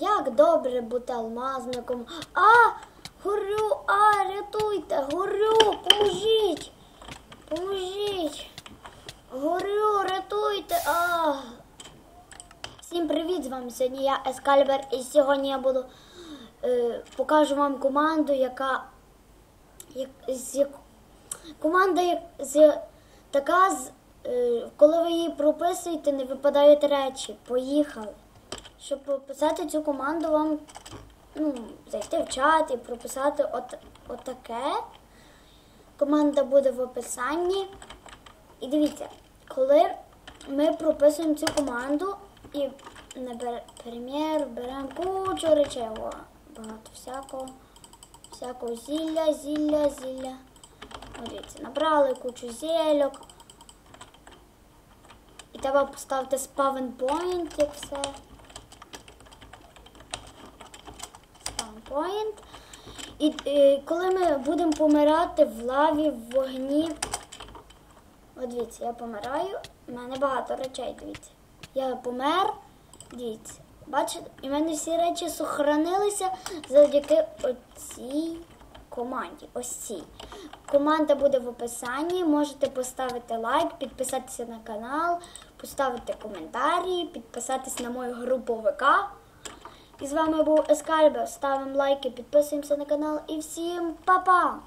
Як добре бути алмазником. А, горю, а, рятуйте, горю, поможіть. Поможіть. Горю, рятуйте. А. Всім привіт! З вами сьогодні я Ескальбер, і сьогодні я буду е, покажу вам команду, яка як, з, команда, як, з, така, з, е, коли ви її прописуєте, не випадають речі. Поїхали. Щоб прописати цю команду, вам ну, зайти в чат і прописати от, отаке. Команда буде в описанні. І дивіться, коли ми прописуємо цю команду і наприклад, беремо кучу речей, о, багато всякого, всякого зілля, зілля, зілля. Дивіться, набрали кучу зельок. І треба поставити spawn point, як все. Point. І е, коли ми будемо помирати в лаві, в вогні. От дивіться, я помираю, в мене багато речей, дивіться. Я помер, дивіться. Бачите, і в мене всі речі сохранилися завдяки оцій команді. Ось цій. Команда буде в описанні. Можете поставити лайк, підписатися на канал, поставити коментарі, підписатися на мою групу ВК. І з вами був Ескальбер. Ставимо лайки, підписуємося на канал і всім па-па!